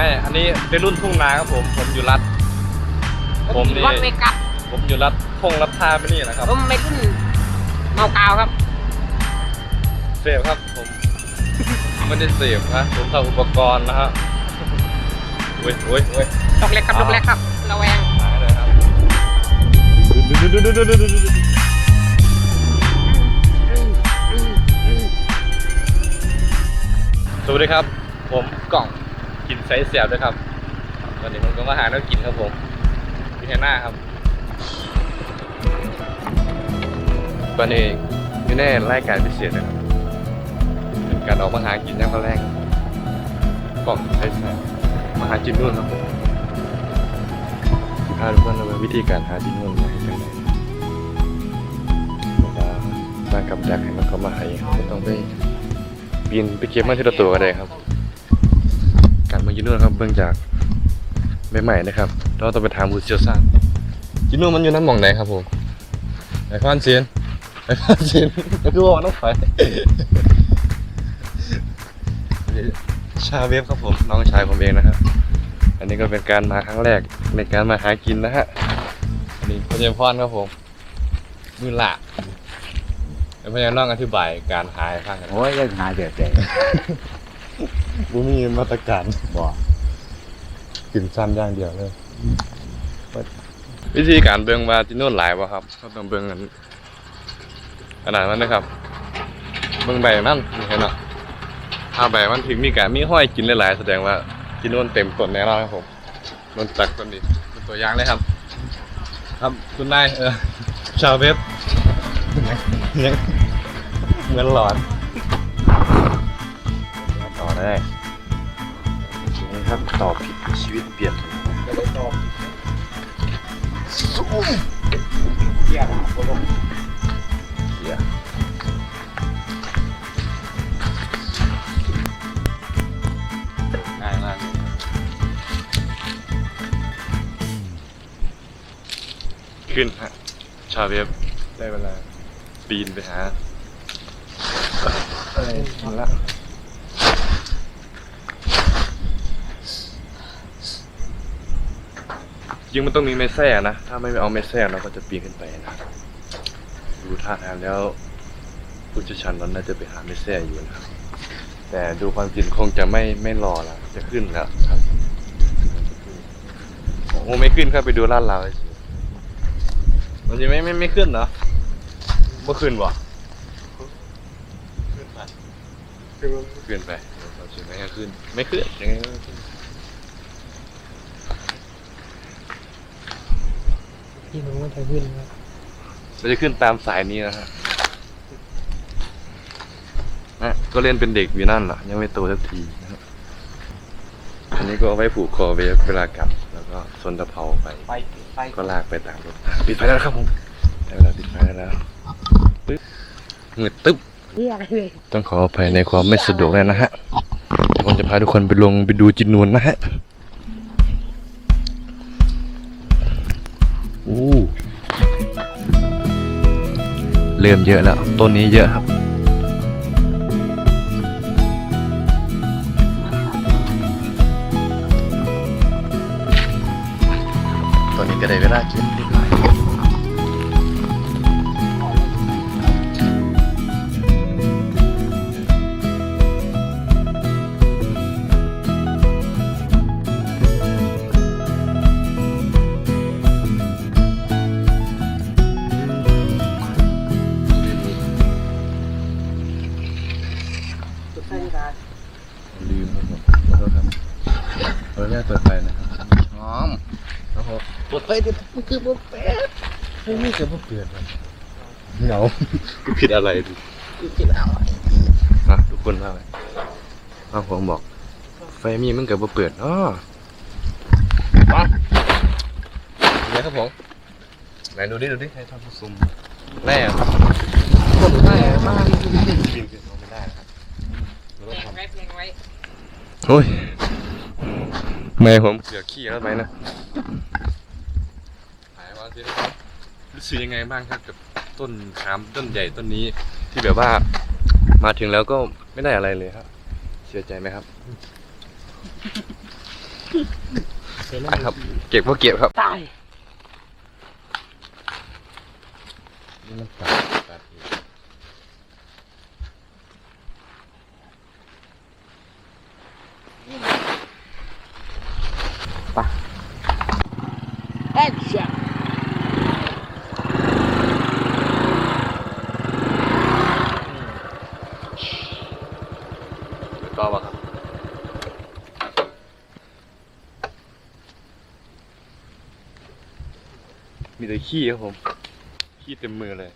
ไม่ อันนี้เป็นรุ่นทุ่งนาครับผม ผมอยู่รัฐ ผมนี่ วัดเวกัสผมอยู่รัฐพงรัฐท่าไม่นี่นะครับ ผมไม่ขึ้นเมากาวครับ เสพครับผม ไม่ได้เสพนะผมทำอุปกรณ์นะฮะโอ้ยโอ้ยโอ้ยดอกเล็กครับดอกเล็กครับระแวงหายเลยครับสวัสดีครับ ผมกล่อง กินไซส์เสียบด้วยครับวันนี้ผมก็มาหาแน้วกินครับผมพี่แฮน่าครับตอนนี้พี่แน่รายการพิเศษนะครับเป็นการออกมาหากินยามมื้อแรกกล่องไซส์เสียบมาหากินนู่นครับผมพาทุกคนมาวิธีการหาที่นวดมาให้จังไดเลาบ้ากับดักให้มันเข้ามาให้ก็ต้องไปปีนไปเก็บมาทีละตัวก็ได้ครับ การมายืนนวดครับเบื้องจากใหม่ๆนะครับเราต้องไปถามผู้เชี่ยวชาญยืนนวดมันอยู่น้ำหมองไหนครับผมไอคอนเซียนไอคอนเซียนก็คือว่าน้องไฟชาเวฟครับผมน้องชายผมเองนะครับอันนี้ก็เป็นการมาครั้งแรกในการมาหากินนะฮะอันนี้พญาพรครับผมมือละแล้วพญาน้องอธิบายการหาให้ฟังกันโอ้ยยังหายแบบใด บุมีมาตรการบ่กินซ้ำอย่างเดียวเลย วิธีการเบิ่งว่าที่โน่นหลายบ่ครับก็ต้องเบิ่งกันขนาดนั้นนะครับ เบิ่งใบมันเห็นเนาะถ้าใบมันถึงมีการมีห้อยกินหลายๆแสดงว่าที่โน่นเต็มต้นแน่นอนครับผมโน่นจากต้นนี้เป็นตัวอย่างเลยครับ ครับคุณนายเออชาวเว็บยังเหมือนหลอน ต่อได้นี่ครับตอบผิดชีวิตเปลี่ยนเหี้ยง่ายมากเลยขึ้นฮะชาเวฟได้เวลาปีนไปหาอะไรมาละ ยิงมันต้องมีไม้แส้นะ ถ้าไม่เอาไม้แส้เราก็จะปีนขึ้นไปนะ ดูท่าทางแล้วผู้เชี่ยวชาญนั้นน่าจะไปหาไม่แซ่อยู่นะครับ แต่ดูความจริงคงจะไม่ไม่รอแล้วจะขึ้นแล้วครับโอ้ไม่ขึ้นครับไปดูลาดเราเฉยมันจะไม่ไม่ไม่ขึ้นเหรอไม่ขึ้นวะขึ้นไปขึ้นไปเราจะไม่ให้ขึ้น ไม่ขึ้นยังไงก็ไม่ขึ้น พี่น้องว่าจะขึ้นครับเราจะขึ้นตามสายนี้นะฮะนะก็เล่นเป็นเด็กอยู่นั่นแหละยังไม่โตสักทีนะครับอันนี้ก็เอาไว้ผูกคอเวเวลากลับ แล้วก็สนตะเภาไป ไปไปก็ลากไปตามรถปิดไฟแล้วนะครับผมได้เวลาปิดไฟแล้วนะปึ๊บเหงือตึ๊บเรียกเลยต้องขออภัยในความไม่สะดวกเลยนะฮะเดี๋ยวผมจะพาทุกคนไปลงไปดูจินนวนนะฮะ เริ่มเยอะแล้ว ต้นนี้เยอะครับ ตอนนี้ก็ได้เวลากิน ออนุญาตเปิดไฟนะครับหอมครับผมเปิดไฟดิมันคือมันเปิดไม่มีเกิดมันเปลี่ยนมันเหงากูผิดอะไรดิกินเอานะทุกคนว่าไงอ้าวผมบอก ไฟมีมันเกิดมาเปิดอ๋อมาเป็นไงครับผมไหนดูดิดูดิให้ท่านผู้ชมแร่คนแร่มากปีนขึ้นเขาไม่ได้ครับเราต้องทำเพลงไว้โอ้ย ไม่ผมเกือบขี้แล้วไหมนะหายว่าสินะครับรู้สึกยังไงบ้างครับกับต้นขามต้นใหญ่ต้นนี้ ที่แบบว่ามาถึงแล้วก็ไม่ได้อะไรเลยครับ เสียใจไหมครับไปครับ เก็บว่าเก็บครับตายนี่มันตัดตัดอีก แอคชั่น ก็ว่าครับ มีแต่ขี้ครับผม ขี้เต็มมือเลย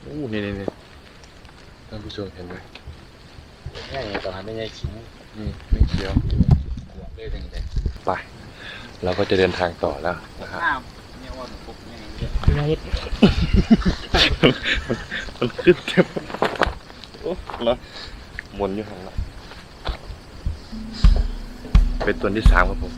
โอ้นี่นี่นี่ท่านผู้ชมเห็นไหมง่ายต่อหาไม่ง่ายขิงนี่ไม่เขียวหัวเลยจังเลยไป เราก็จะเดินทางต่อแล้วนะครับอ้าวเนี่ยว่าปุ๊บเนี่ยไงมันขึ้นเต็ม โอ้แล้วหมุนอยู่ข้างหลังเป็นตัวที่สามครับผม